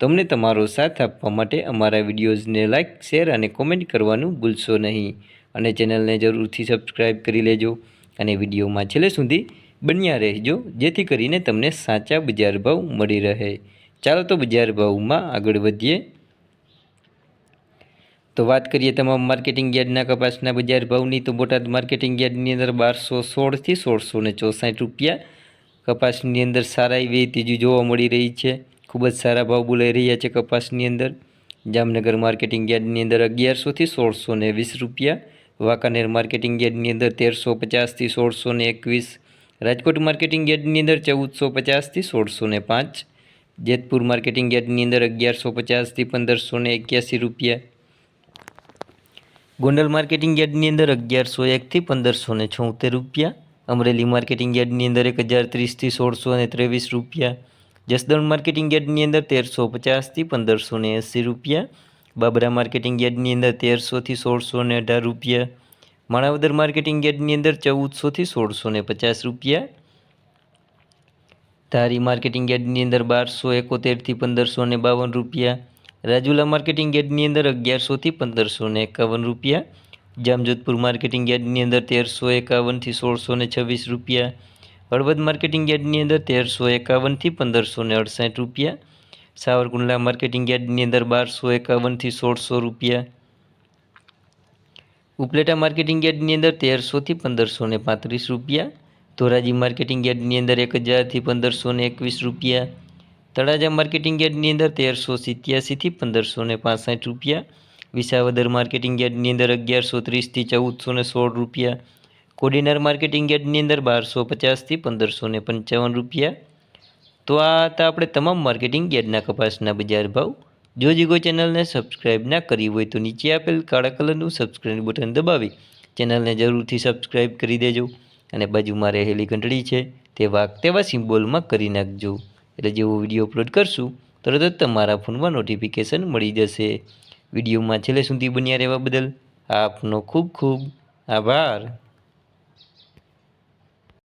તમને તમારો સાથ આપવા માટે અમારા વિડીયોઝને લાઇક, શેર અને કોમેન્ટ કરવાનું ભૂલશો નહીં. અને ચેનલને જરૂરથી સબસ્ક્રાઈબ કરી લેજો અને વિડીયોમાં છેલ્લે સુધી બન્યા રહેજો, જેથી કરીને તમને સાચા બજાર ભાવ મળી રહે. ચાલો તો બજાર ભાવમાં આગળ વધીએ. તો વાત કરીએ તમામ માર્કેટિંગ યાર્ડના કપાસના બજાર ભાવની, તો બોટાદ માર્કેટિંગ યાર્ડની અંદર બારસો સોળથી સોળસો ને ચોસાઠ રૂપિયા કપાસની અંદર સારા એવી તેજી જોવા મળી રહી છે. ખૂબ જ સારા ભાવ બોલાઈ રહ્યા છે કપાસની અંદર. જામનગર માર્કેટિંગ યાર્ડની અંદર અગિયારસોથી સોળસો ને વીસ રૂપિયા, વાંકાનેર માર્કેટિંગ યાર્ડની અંદર તેરસો પચાસથી સોળસો ને એકવીસ, રાજકોટ માર્કેટિંગ યાર્ડની અંદર ચૌદસો પચાસથી સોળસો ને પાંચ, જેતપુર માર્કેટિંગ યાર્ડની અંદર અગિયારસો પચાસથી પંદરસો ને એક્યાસી રૂપિયા, ગોંડલ માર્કેટિંગ યાર્ડની અંદર અગિયારસો એકથી પંદરસો ને છોતેર રૂપિયા, અમરેલી માર્કેટિંગ યાર્ડની અંદર એક હજાર ત્રીસથી સોળસો ને ત્રેવીસ રૂપિયા જસદણ માર્કેટિંગ યાર્ડની અંદર તેરસો પચાસથી પંદરસો ને એંસી રૂપિયા, બાબરા માર્કેટિંગ યાર્ડની અંદર તેરસોથી સોળસો ને અઢાર રૂપિયા, માણાવદર માર્કેટિંગ યાર્ડની અંદર ચૌદસોથી સોળસો ને પચાસ રૂપિયા, ધારી માર્કેટિંગ યાર્ડની અંદર બારસો એકોતેરથી પંદરસો ને બાવન રૂપિયા, રાજુલા માર્કેટિંગ યાર્ડની અંદર અગિયારસોથી પંદરસો ને એકાવન રૂપિયા, જામજોધપુર માર્કેટિંગ યાર્ડની અંદર તેરસો એકાવનથી સોળસો ને છવ્વીસ રૂપિયા હળવદ માર્કેટિંગ યાર્ડની અંદર તેરસો એકાવનથી પંદરસો ને અડસઠ રૂપિયા. સાવરકુંડલા માર્કેટિંગ યાર્ડની અંદર બારસો એકાવનથી સોળસો રૂપિયા. ઉપલેટા માર્કેટિંગ યાર્ડની અંદર તેરસોથી પંદરસો ને પાંત્રીસ રૂપિયા. ધોરાજી માર્કેટિંગ યાર્ડની અંદર એક હજારથી પંદરસો ને એકવીસ રૂપિયા. તળાજા માર્કેટિંગ યાર્ડની અંદર તેરસો સિત્યાસીથી પંદરસો ને પાસઠ રૂપિયા. વિસાવદર માર્કેટિંગ યાર્ડની અંદર અગિયારસો ત્રીસથી ચૌદસો ને સોળ રૂપિયા. કોડીનાર માર્કેટિંગ યાર્ડની અંદર બારસો પચાસથી પંદરસો ને પંચાવન રૂપિયા. તો આ હતા આપણે તમામ માર્કેટિંગ યાર્ડના કપાસના બજાર ભાવ. જો જે કોઈ ચેનલને સબસ્ક્રાઇબ ના કરી હોય તો નીચે આપેલ કાળા કલરનું સબસ્ક્રાઇબ બટન દબાવી ચેનલને જરૂરથી સબસ્ક્રાઈબ કરી દેજો. અને બાજુમાં રહેલી ઘંટડી છે તે વાક તેવા સિમ્બોલમાં કરી નાખજો. એટલે જેવો વીડિયો અપલોડ કરશું, તરત જ તમારા ફોનમાં નોટિફિકેશન મળી જશે. વિડીયોમાં છેલ્લે સુધી બન્યા રહેવા બદલ આપનો ખૂબ ખૂબ આભાર.